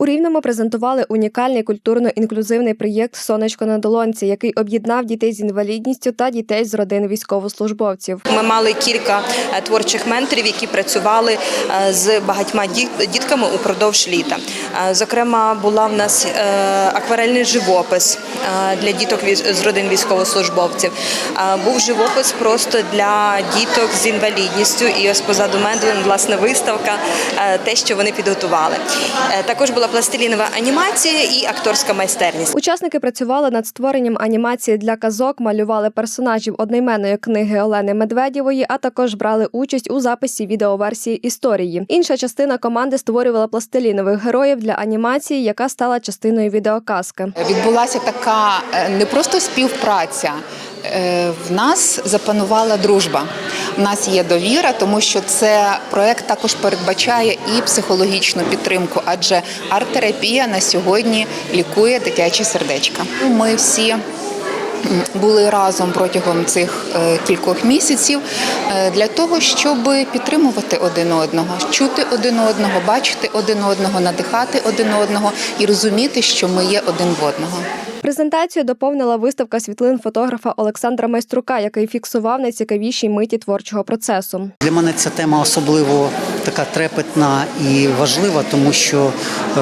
У Рівному презентували унікальний культурно-інклюзивний проєкт Сонечко на долонці, який об'єднав дітей з інвалідністю та дітей з родин військовослужбовців. Ми мали кілька е, творчих менторів, які працювали е, з багатьма дітками упродовж літа. Е, Зокрема, була в нас акварельний живопис для діток з родин військовослужбовців. Був живопис просто для діток з інвалідністю. І ось позаду мене власне виставка, те, що вони підготували. Також була пластилінова анімація і акторська майстерність. Учасники працювали над створенням анімації для казок, малювали персонажів одноіменної книги Олени Медведєвої, а також брали участь у записі відеоверсії історії. Інша частина команди створювала пластилінових героїв для анімації, яка стала частиною відеоказки. Відбулася така е, не просто співпраця. е, В нас запанувала дружба. Нас є довіра, тому що це проект також передбачає і психологічну підтримку, адже арт-терапія на сьогодні лікує дитячі сердечка. Ми всі були разом протягом цих е, кількох місяців е, для того, щоб підтримувати один одного, чути один одного, бачити один одного, надихати один одного і розуміти, що ми є один в одного. Презентацію доповнила виставка світлин фотографа Олександра Майструка, який фіксував найцікавіші миті творчого процесу. Для мене ця тема особливо така трепетна і важлива, тому що е,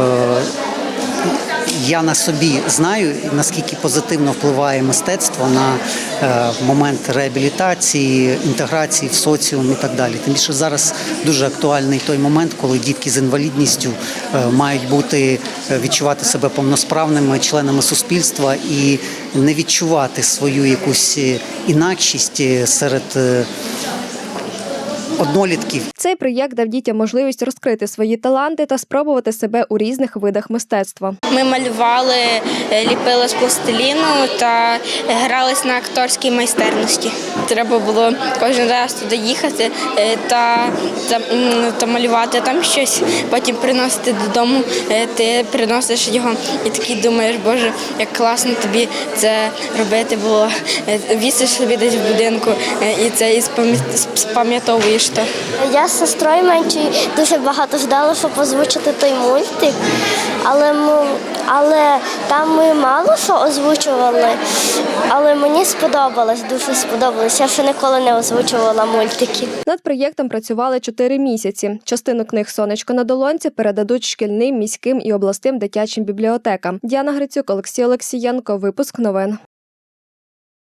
я на собі знаю, наскільки позитивно впливає мистецтво на е, момент реабілітації, інтеграції в соціум і так далі. Тим більше зараз дуже актуальний той момент, коли дітки з інвалідністю е, мають бути е, відчувати себе повносправними членами суспільства і не відчувати свою якусь інакшість серед. Однолітків Цей проєкт дав дітям можливість розкрити свої таланти та спробувати себе у різних видах мистецтва. Ми малювали, е, ліпили з пластиліну та грались на акторській майстерності. Треба було кожен раз туди їхати е, та, та, та малювати там щось, потім приносити додому. Е, Ти приносиш його і такий думаєш, боже, як класно тобі це робити було. Вісиш собі десь в будинку і це і спам'ятовуєш то. Я з сестрою меншою дуже багато ждала, щоб озвучити той мультик, але ми, але там ми мало що озвучували, але мені сподобалось, дуже сподобалось. Я ще ніколи не озвучувала мультики. Над проєктом працювали чотири місяці. Частину книг Сонечко на долонці передадуть шкільним, міським і обласним дитячим бібліотекам. Діана Грицюк, Олексій Олексієнко. Випуск новин.